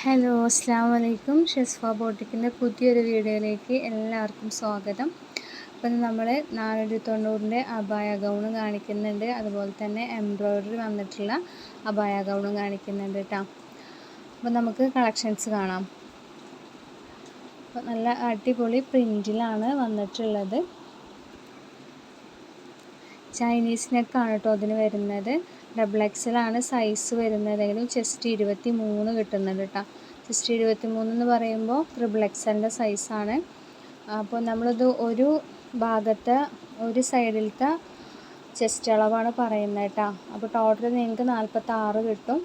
Hello അസ്സാം വലൈക്കും ഷെസ്ഫ ബോട്ടിക്കിന്റെ പുതിയൊരു വീഡിയോയിലേക്ക് എല്ലാവർക്കും സ്വാഗതം. അപ്പം നമ്മൾ നാനൂറ്റി തൊണ്ണൂറിന്റെ അബായ ഗൗണ് കാണിക്കുന്നുണ്ട്. അതുപോലെ തന്നെ എംബ്രോയ്ഡറി വന്നിട്ടുള്ള അബായ ഗൗണും കാണിക്കുന്നുണ്ട് കേട്ടോ. അപ്പം നമുക്ക് കളക്ഷൻസ് കാണാം. അപ്പം നല്ല അടിപൊളി പ്രിന്റിലാണ് വന്നിട്ടുള്ളത്. ചൈനീസ് നെക്കാണ് കേട്ടോ അതിന് വരുന്നത്. ഡബിൾ ആണ് സൈസ് വരുന്നതെങ്കിലും ചെസ്റ്റ് ഇരുപത്തി മൂന്ന് കിട്ടുന്നുണ്ട് കേട്ടോ ചെസ്റ്റ് ഇരുപത്തി മൂന്ന് എന്ന് പറയുമ്പോൾ ട്രിപ്പിൾ എക്സലിന്റെ സൈസാണ് അപ്പോൾ നമ്മളിത് ഒരു ഭാഗത്തെ ഒരു സൈഡിലത്തെ ചെസ്റ്റ് അളവാണ് പറയുന്നത് കേട്ടോ അപ്പോൾ ടോട്ടൽ നിങ്ങൾക്ക് നാൽപ്പത്തി ആറ് കിട്ടും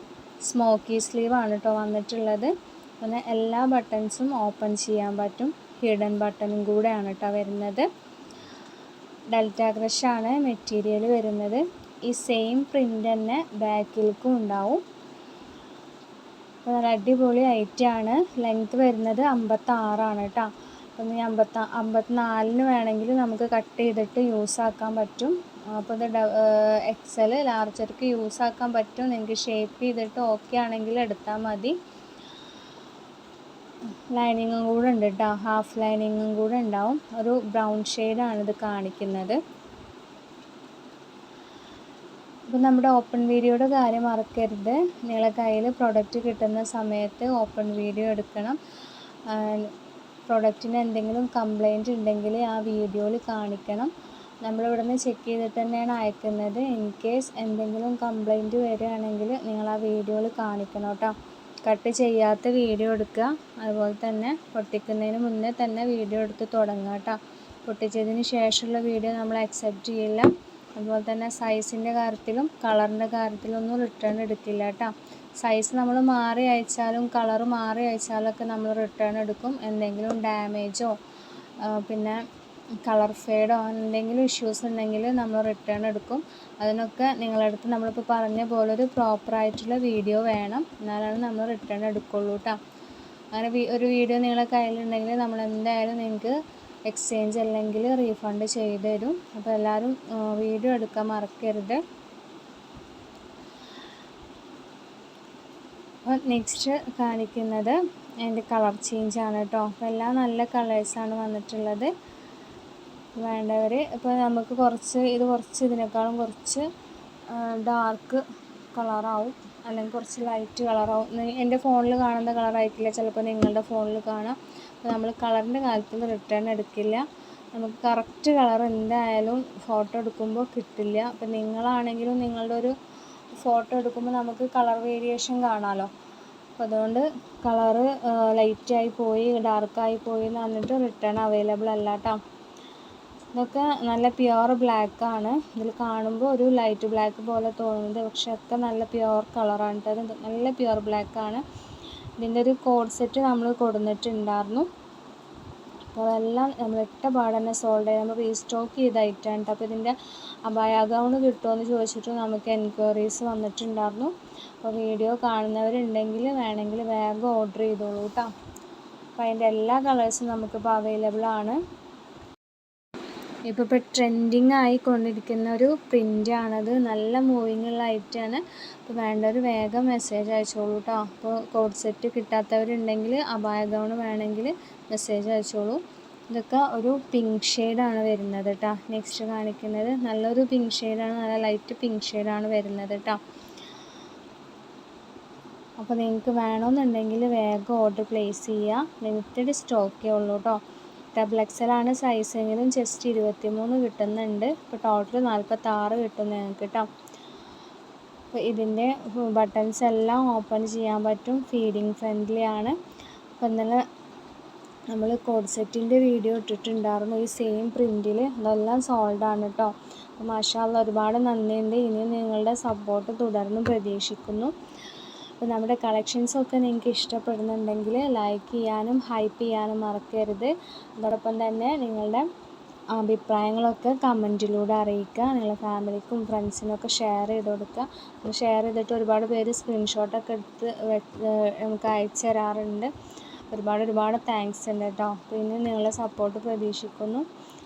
സ്മോക്കി സ്ലീവാണ് കേട്ടോ വന്നിട്ടുള്ളത്. പിന്നെ എല്ലാ ബട്ടൺസും ഓപ്പൺ ചെയ്യാൻ പറ്റും. ഹിഡൻ ബട്ടണും കൂടെയാണ് കേട്ടോ വരുന്നത്. ഡെൽറ്റ ക്രഷാണ് മെറ്റീരിയൽ വരുന്നത്. ഈ സെയിം പ്രിന്റ് തന്നെ ബാക്കിലേക്കും ഉണ്ടാവും. നല്ല അടിപൊളി ഐറ്റാണ് ലെങ്ത് വരുന്നത് അമ്പത്താറാണ് കേട്ടോ. അപ്പം ഈ അമ്പത്ത അമ്പത്തിനാലിന് വേണമെങ്കിൽ നമുക്ക് കട്ട് ചെയ്തിട്ട് യൂസ് ആക്കാൻ പറ്റും. അപ്പോൾ ഇത് എക്സൽ ലാർജർക്ക് യൂസ് ആക്കാൻ പറ്റും. നിങ്ങൾക്ക് ഷേപ്പ് ചെയ്തിട്ട് ഓക്കെ ആണെങ്കിൽ എടുത്താൽ മതി. ലൈനിങ്ങും കൂടെ ഉണ്ട് കേട്ടോ. ഹാഫ് ലൈനിങ്ങും കൂടെ ഉണ്ടാവും. ഒരു ബ്രൗൺ ഷെയ്ഡാണ് ഇത് കാണിക്കുന്നത്. അപ്പോൾ നമ്മുടെ ഓപ്പൺ വീഡിയോയുടെ കാര്യം മറക്കരുത്. നിങ്ങളെ കയ്യിൽ പ്രൊഡക്റ്റ് കിട്ടുന്ന സമയത്ത് ഓപ്പൺ വീഡിയോ എടുക്കണം. പ്രൊഡക്റ്റിന് എന്തെങ്കിലും കംപ്ലൈന്റ് ഉണ്ടെങ്കിൽ ആ വീഡിയോയിൽ കാണിക്കണം. നമ്മളിവിടെ നിന്ന് ചെക്ക് ചെയ്തിട്ട് തന്നെയാണ് അയക്കുന്നത്. ഇൻ കേസ് എന്തെങ്കിലും കംപ്ലൈന്റ് വരികയാണെങ്കിൽ നിങ്ങൾ ആ വീഡിയോയിൽ കാണിക്കണം കേട്ടോ. കട്ട് ചെയ്യാത്ത വീഡിയോ എടുക്കുക. അതുപോലെ തന്നെ പൊട്ടിക്കുന്നതിന് മുന്നേ തന്നെ വീഡിയോ എടുത്ത് തുടങ്ങുക കേട്ടോ. പൊട്ടിച്ചതിന് ശേഷമുള്ള വീഡിയോ നമ്മൾ അക്സെപ്റ്റ് ചെയ്യില്ല. അതുപോലെ തന്നെ സൈസിന്റെ കാര്യത്തിലും കളറിന്റെ കാര്യത്തിലും ഒന്നും റിട്ടേൺ എടുക്കില്ല കേട്ടോ സൈസ് നമ്മൾ മാറി അയച്ചാലും കളർ മാറി അയച്ചാലൊക്കെ നമ്മൾ റിട്ടേൺ എടുക്കും. എന്തെങ്കിലും ഡാമേജോ പിന്നെ കളർ ഫെയ്ഡോ എന്തെങ്കിലും ഇഷ്യൂസ് ഉണ്ടെങ്കിൽ നമ്മൾ റിട്ടേൺ എടുക്കും. അതിനൊക്കെ നിങ്ങളടുത്ത് നമ്മളിപ്പോൾ പറഞ്ഞ പോലെ ഒരു പ്രോപ്പറായിട്ടുള്ള വീഡിയോ വേണം. എന്നാലാണ് നമ്മൾ റിട്ടേൺ എടുക്കുള്ളൂ കേട്ടോ അങ്ങനെ ഒരു വീഡിയോ നിങ്ങളെ കയ്യിലുണ്ടെങ്കിൽ നമ്മൾ എന്തായാലും നിങ്ങൾക്ക് എക്സ്ചേഞ്ച് അല്ലെങ്കിൽ റീഫണ്ട് ചെയ്ത് തരും. അപ്പോൾ എല്ലാവരും വീഡിയോ എടുക്കാൻ മറക്കരുത്. അപ്പോൾ നെക്സ്റ്റ് കാണിക്കുന്നത് എന്റെ കളർ ചേഞ്ച് ആണ് കേട്ടോ അപ്പോൾ എല്ലാം നല്ല കളേഴ്സാണ് വന്നിട്ടുള്ളത്. വേണ്ടവർ ഇപ്പോൾ നമുക്ക് കുറച്ച് ഇത് കുറച്ച് ഇതിനേക്കാളും കുറച്ച് ഡാർക്ക് കളറാവും അല്ലെങ്കിൽ കുറച്ച് ലൈറ്റ് കളറോ എന്റെ ഫോണിൽ കാണുന്ന കളറായിട്ടില്ല ചിലപ്പോൾ നിങ്ങളുടെ ഫോണിൽ കാണാം. അപ്പോൾ നമ്മൾ കളറിന്റെ കാര്യത്തിൽ റിട്ടേൺ എടുക്കില്ല. നമുക്ക് കറക്റ്റ് കളർ എന്തായാലും ഫോട്ടോ എടുക്കുമ്പോൾ കിട്ടില്ല. അപ്പോൾ നിങ്ങളാണെങ്കിലും നിങ്ങളുടെ ഒരു ഫോട്ടോ എടുക്കുമ്പോൾ നമുക്ക് കളർ വേരിയേഷൻ കാണാമല്ലോ അപ്പോൾ അതുകൊണ്ട് കളറ് ലൈറ്റായി പോയി ഡാർക്കായി പോയി എന്ന് പറഞ്ഞിട്ട് റിട്ടേൺ അവൈലബിൾ അല്ല കേട്ടോ ഇതൊക്കെ നല്ല പ്യുവർ ബ്ലാക്ക് ആണ്. ഇതിൽ കാണുമ്പോൾ ഒരു ലൈറ്റ് ബ്ലാക്ക് പോലെ തോന്നുന്നത് പക്ഷെ ഒക്കെ നല്ല പ്യുവർ കളറാണ് കേട്ടോ നല്ല പ്യുവർ ബ്ലാക്ക് ആണ്. ഇതിന്റെ ഒരു കോഡ് സെറ്റ് നമ്മൾ കൊടുത്തിട്ടുണ്ടായിരുന്നു അപ്പോൾ അതെല്ലാം നമ്മൾ ഇട്ട പാടെ തന്നെ സോൾഡ് ചെയ്ത് നമ്മൾ റീസ്റ്റോക്ക് ചെയ്ത ഐറ്റമാണ് അപ്പോൾ ഇതിന്റെ അബായ ഗൗണ് കിട്ടുമെന്ന് ചോദിച്ചിട്ട് നമുക്ക് എൻക്വയറീസ് വന്നിട്ടുണ്ടായിരുന്നു. അപ്പോൾ വീഡിയോ കാണുന്നവരുണ്ടെങ്കിൽ വേണമെങ്കിൽ വേഗം ഓർഡർ ചെയ്തോളൂ കേട്ടോ അപ്പോൾ അതിന്റെ എല്ലാ കളേഴ്സും നമുക്കിപ്പോൾ അവൈലബിൾ ആണ്. ഇപ്പോൾ ഇപ്പോൾ ട്രെൻഡിങ് ആയിക്കൊണ്ടിരിക്കുന്ന ഒരു പ്രിന്റാണത് നല്ല മൂവിങ് ഉള്ള ആണ്. അപ്പോൾ വേണ്ടവർ വേഗം മെസ്സേജ് അയച്ചോളൂ കേട്ടോ അപ്പോൾ കോഡ് സെറ്റ് കിട്ടാത്തവരുണ്ടെങ്കിൽ അപായഗൗണ് വേണമെങ്കിൽ മെസ്സേജ് അയച്ചോളൂ. ഇതൊക്കെ ഒരു പിങ്ക് ഷെയ്ഡാണ് വരുന്നത് കേട്ടോ നെക്സ്റ്റ് കാണിക്കുന്നത് നല്ലൊരു പിങ്ക് ഷെയ്ഡാണ് നല്ല ലൈറ്റ് പിങ്ക് ഷെയ്ഡാണ് വരുന്നത് കേട്ടോ അപ്പോൾ നിങ്ങൾക്ക് വേണമെന്നുണ്ടെങ്കിൽ വേഗം ഓർഡർ പ്ലേസ് ചെയ്യുക ലിമിറ്റഡ് സ്റ്റോക്കേ ഉള്ളൂ കേട്ടോ ഡബിൾ എക്സലാണ് സൈസെങ്കിലും ജസ്റ്റ് ഇരുപത്തി മൂന്ന് കിട്ടുന്നുണ്ട്. ഇപ്പോൾ ടോട്ടൽ നാൽപ്പത്താറ് കിട്ടും നിങ്ങൾക്ക് കേട്ടോ അപ്പോൾ ഇതിന്റെ ബട്ടൺസ് എല്ലാം ഓപ്പൺ ചെയ്യാൻ പറ്റും. ഫീഡിങ് ഫ്രണ്ട്ലി ആണ്. അപ്പോൾ ഇന്നലെ നമ്മൾ കോഡ് സെറ്റിന്റെ വീഡിയോ ഇട്ടിട്ടുണ്ടായിരുന്നു. ഈ സെയിം പ്രിന്റിൽ അതെല്ലാം സോൾഡ് ആണ് കേട്ടോ അപ്പോൾ മാഷാല്ല ഒരുപാട് നന്ദിയുണ്ട്. ഇനിയും നിങ്ങളുടെ സപ്പോർട്ട് തുടർന്നും പ്രതീക്ഷിക്കുന്നു. അപ്പോൾ നമ്മുടെ കളക്ഷൻസൊക്കെ നിങ്ങൾക്ക് ഇഷ്ടപ്പെടുന്നുണ്ടെങ്കിൽ ലൈക്ക് ചെയ്യാനും ഹൈപ്പ് ചെയ്യാനും മറക്കരുത്. അതോടൊപ്പം തന്നെ നിങ്ങളുടെ അഭിപ്രായങ്ങളൊക്കെ കമന്റിലൂടെ അറിയിക്കുക. നിങ്ങളുടെ ഫാമിലിക്കും ഫ്രണ്ട്സിനൊക്കെ ഷെയർ ചെയ്ത് കൊടുക്കുക. ഷെയർ ചെയ്തിട്ട് ഒരുപാട് പേര് സ്ക്രീൻഷോട്ടൊക്കെ എടുത്ത് നമുക്ക് അയച്ചു തരാറുണ്ട്. ഒരുപാട് ഒരുപാട് താങ്ക്സ് ഉണ്ട് കേട്ടോ. പിന്നെ നിങ്ങളുടെ സപ്പോർട്ട് പ്രതീക്ഷിക്കുന്നു.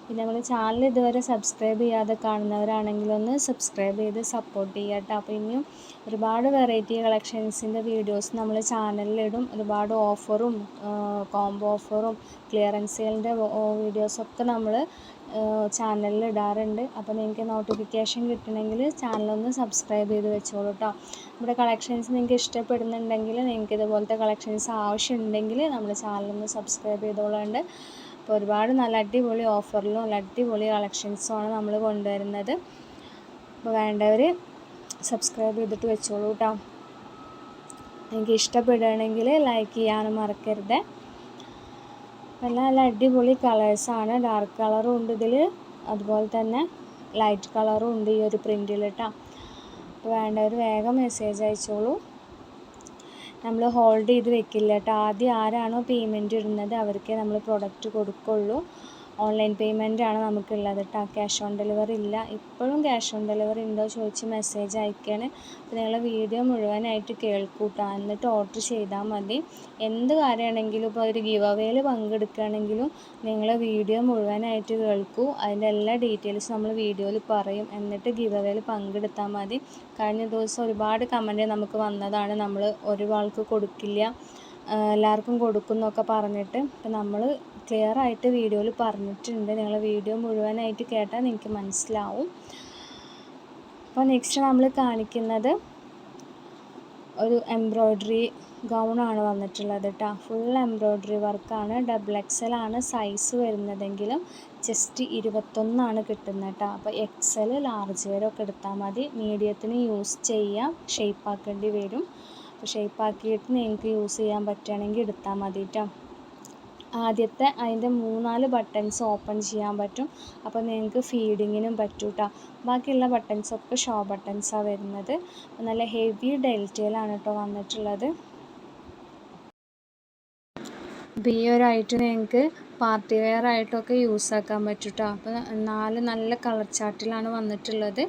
പിന്നെ നമ്മൾ ചാനൽ ഇതുവരെ സബ്സ്ക്രൈബ് ചെയ്യാതെ കാണുന്നവരാണെങ്കിൽ ഒന്ന് സബ്സ്ക്രൈബ് ചെയ്ത് സപ്പോർട്ട് ചെയ്യുക കേട്ടോ അപ്പോൾ ഇനിയും ഒരുപാട് വെറൈറ്റി കളക്ഷൻസിന്റെ വീഡിയോസ് നമ്മൾ ചാനലിലിടും ഒരുപാട് ഓഫറും കോംബോ ഓഫറും ക്ലിയറൻസ് സെയിലിന്റെ വീഡിയോസൊക്കെ നമ്മൾ ചാനലിൽ ഇടാറുണ്ട്. അപ്പോൾ നിങ്ങൾക്ക് നോട്ടിഫിക്കേഷൻ കിട്ടണമെങ്കിൽ ചാനലൊന്ന് സബ്സ്ക്രൈബ് ചെയ്ത് വെച്ചോളൂ കേട്ടോ നമ്മുടെ കളക്ഷൻസ് നിങ്ങൾക്ക് ഇഷ്ടപ്പെടുന്നുണ്ടെങ്കിൽ നിങ്ങൾക്ക് ഇതുപോലത്തെ കളക്ഷൻസ് ആവശ്യമുണ്ടെങ്കിൽ നമ്മുടെ ചാനലൊന്ന് സബ്സ്ക്രൈബ് ചെയ്തോളുണ്ട്. അപ്പോൾ ഒരുപാട് നല്ല അടിപൊളി ഓഫറിലും നല്ല അടിപൊളി കളക്ഷൻസുമാണ് നമ്മൾ കൊണ്ടുവരുന്നത്. അപ്പോൾ വേണ്ടവർ സബ്സ്ക്രൈബ് ചെയ്തിട്ട് വെച്ചോളൂ കേട്ടോ എനിക്ക് ഇഷ്ടപ്പെടുകയാണെങ്കിൽ ലൈക്ക് ചെയ്യാനും മറക്കരുത്. നല്ല നല്ല അടിപൊളി കളേഴ്സാണ് ഡാർക്ക് കളറും ഉണ്ട് ഇതിൽ അതുപോലെ തന്നെ ലൈറ്റ് കളറും ഉണ്ട് ഈ ഒരു പ്രിന്റിൽ കേട്ടോ അപ്പോൾ വേണ്ടവർ വേഗം മെസ്സേജ് അയച്ചോളൂ. നമ്മൾ ഹോൾഡ് ചെയ്ത് വെക്കില്ല കേട്ടോ. ആദ്യം ആരാണോ പേയ്മെന്റ് ഇടുന്നത് അവർക്കേ നമ്മൾ പ്രൊഡക്റ്റ് കൊടുക്കുള്ളൂ. ഓൺലൈൻ പേയ്മെന്റ് ആണ് നമുക്കുള്ളത്. കേട്ടോ ക്യാഷ് ഓൺ ഡെലിവറി ഇല്ല. ഇപ്പോഴും ക്യാഷ് ഓൺ ഡെലിവറി ഉണ്ടോ ചോദിച്ച് മെസ്സേജ് അയക്കുകയാണ് അപ്പോൾ നിങ്ങൾ വീഡിയോ മുഴുവനായിട്ട് കേൾക്കൂട്ടോ. എന്നിട്ട് ഓർഡർ ചെയ്താൽ മതി. എന്ത് കാര്യമാണെങ്കിലും ഇപ്പോൾ ഒരു ഗീവ് അവേയിൽ പങ്കെടുക്കുകയാണെങ്കിലും നിങ്ങൾ വീഡിയോ മുഴുവനായിട്ട് കേൾക്കൂ. അതിന്റെ എല്ലാ ഡീറ്റെയിൽസും നമ്മൾ വീഡിയോയിൽ പറയും. എന്നിട്ട് ഗീവ് അവേയിൽ പങ്കെടുത്താൽ മതി. കഴിഞ്ഞ ദിവസം ഒരുപാട് കമന്റ് നമുക്ക് വന്നതാണ്. നമ്മൾ ഒരാൾക്ക് കൊടുക്കില്ല. എല്ലാവർക്കും കൊടുക്കുന്നൊക്കെ പറഞ്ഞിട്ട്. അപ്പം നമ്മൾ ക്ലിയർ ആയിട്ട് വീഡിയോയിൽ പറഞ്ഞിട്ടുണ്ട്. നിങ്ങൾ വീഡിയോ മുഴുവനായിട്ട് കേട്ടാൽ നിങ്ങൾക്ക് മനസ്സിലാവും. അപ്പോൾ നെക്സ്റ്റ് നമ്മൾ കാണിക്കുന്നത് ഒരു എംബ്രോയ്ഡറി ആണ് വന്നിട്ടുള്ളത് കേട്ടോ ഫുൾ എംബ്രോയ്ഡറി വർക്കാണ് ഡബിൾ എക്സൽ ആണ് സൈസ് വരുന്നതെങ്കിലും ജസ്റ്റ് ഇരുപത്തൊന്നാണ് കിട്ടുന്നത് കേട്ടോ അപ്പോൾ എക്സൽ ലാർജ് വരെ ഒക്കെ എടുത്താൽ മതി. മീഡിയത്തിന് യൂസ് ചെയ്യാം. ഷേപ്പ് ആക്കേണ്ടി വരും. അപ്പോൾ ഷേപ്പ് ആക്കിയിട്ട് നിങ്ങൾക്ക് യൂസ് ചെയ്യാൻ പറ്റുകയാണെങ്കിൽ എടുത്താൽ മതി കേട്ടോ ആദ്യത്തെ അതിന്റെ മൂന്നാൽ ബട്ടൺസ് ഓപ്പൺ ചെയ്യാൻ പറ്റും. അപ്പോൾ നിങ്ങൾക്ക് ഫീഡിങ്ങിനും പറ്റും കേട്ടോ ബാക്കിയുള്ള ബട്ടൺസൊക്കെ ഷോ ബട്ടൺസാണ് വരുന്നത്. നല്ല ഹെവി ഡെൽറ്റയിലാണ് കേട്ടോ വന്നിട്ടുള്ളത്. ബി ഈ ഒരു ഐറ്റം നിങ്ങൾക്ക് പാർട്ടി വെയർ ആയിട്ടൊക്കെ യൂസ് ആക്കാൻ പറ്റും കേട്ടോ അപ്പോൾ നാല് നല്ല കളർ ചാർട്ടിലാണ് വന്നിട്ടുള്ളത്.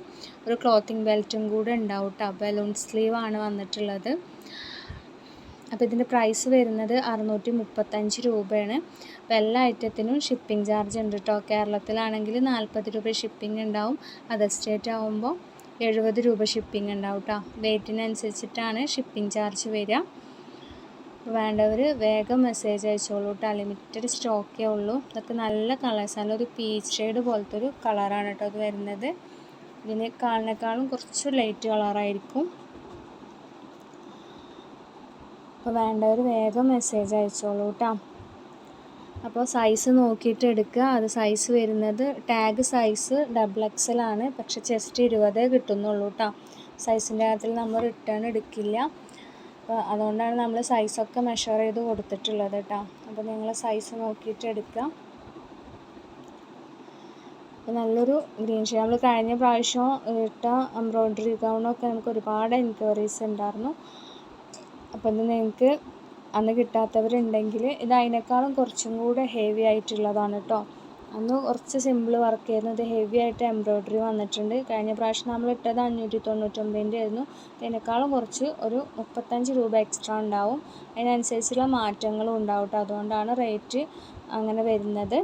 ഒരു ക്ലോത്തിങ് ബെൽറ്റും കൂടെ ഉണ്ടാവും കേട്ടോ. ബലൂൺ സ്ലീവാണ് വന്നിട്ടുള്ളത്. അപ്പോൾ ഇതിന്റെ പ്രൈസ് വരുന്നത് അറുന്നൂറ്റി മുപ്പത്തഞ്ച് രൂപയാണ്. അപ്പോൾ എല്ലാ ഐറ്റത്തിനും ഷിപ്പിംഗ് ചാർജ് ഉണ്ട് കേട്ടോ കേരളത്തിലാണെങ്കിൽ നാൽപ്പത് രൂപ ഷിപ്പിംഗ് ഉണ്ടാവും. അതർ സ്റ്റേറ്റ് ആകുമ്പോൾ എഴുപത് രൂപ ഷിപ്പിംഗ് ഉണ്ടാവും കേട്ടോ വെയ്റ്റിനനുസരിച്ചിട്ടാണ് ഷിപ്പിംഗ് ചാർജ് വരിക. വേണ്ടവർ വേഗം മെസ്സേജ് അയച്ചോളൂ കേട്ടോ ലിമിറ്റഡ് സ്റ്റോക്കേ ഉള്ളൂ. ഇതൊക്കെ നല്ല കളേഴ്സാണ് ഒരു പീച്ച് ഷെയ്ഡ് പോലത്തെ ഒരു കളറാണ് കേട്ടോ അത് വരുന്നത്. ഇതിന് കാലിനേക്കാളും കുറച്ച് ലൈറ്റ് കളറായിരിക്കും അപ്പോൾ വേണ്ടവർ വേഗം മെസ്സേജ് അയച്ചോളൂ കേട്ടോ അപ്പോൾ സൈസ് നോക്കിയിട്ട് എടുക്കുക. അത് സൈസ് വരുന്നത് ടാഗ് സൈസ് ഡബിൾ എക്സൽ ആണ്. പക്ഷേ ചെസ്റ്റ് ഇരുപതേ കിട്ടുന്നുള്ളൂ കേട്ടോ സൈസിന്റെ കാര്യത്തിൽ നമ്മൾ റിട്ടേൺ എടുക്കില്ല. അപ്പോൾ അതുകൊണ്ടാണ് നമ്മൾ സൈസൊക്കെ മെഷർ ചെയ്ത് കൊടുത്തിട്ടുള്ളത് കേട്ടോ അപ്പോൾ നിങ്ങൾ സൈസ് നോക്കിയിട്ട് എടുക്കുക. അപ്പോൾ നല്ലൊരു ഗ്രീൻ ഷെയ്ഡ് നമ്മൾ കഴിഞ്ഞ പ്രാവശ്യം ഇട്ട എംബ്രോയ്ഡറി ഗൗണൊക്കെ നമുക്ക് ഒരുപാട് എൻക്വയറീസ് ഉണ്ടായിരുന്നു. അപ്പോൾ ഇത് നിങ്ങൾക്ക് അന്ന് കിട്ടാത്തവരുണ്ടെങ്കിൽ ഇത് അതിനേക്കാളും കുറച്ചും കൂടെ ഹെവി ആയിട്ടുള്ളതാണ് കേട്ടോ അന്ന് കുറച്ച് സിമ്പിൾ വർക്ക് ആയിരുന്നു. ഇത് ഹെവി ആയിട്ട് എംബ്രോയ്ഡറി വന്നിട്ടുണ്ട്. കഴിഞ്ഞ പ്രാവശ്യം നമ്മൾ ഇട്ടത് അഞ്ഞൂറ്റി തൊണ്ണൂറ്റൊമ്പതിന്റെ ആയിരുന്നു. അതിനേക്കാളും കുറച്ച് ഒരു മുപ്പത്തഞ്ച് രൂപ എക്സ്ട്രാ ഉണ്ടാവും. അതിനനുസരിച്ചുള്ള മാറ്റങ്ങളും ഉണ്ടാവും കേട്ടോ അതുകൊണ്ടാണ് റേറ്റ് അങ്ങനെ വരുന്നത്.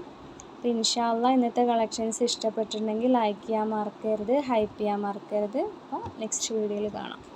അപ്പോൾ ഇൻഷാല്ല ഇന്നത്തെ കളക്ഷൻസ് ഇഷ്ടപ്പെട്ടിട്ടുണ്ടെങ്കിൽ ലൈക്ക് ചെയ്യാൻ മറക്കരുത് ഹൈപ്പ് ചെയ്യാൻ മറക്കരുത്. അപ്പോൾ നെക്സ്റ്റ് വീഡിയോയിൽ കാണാം.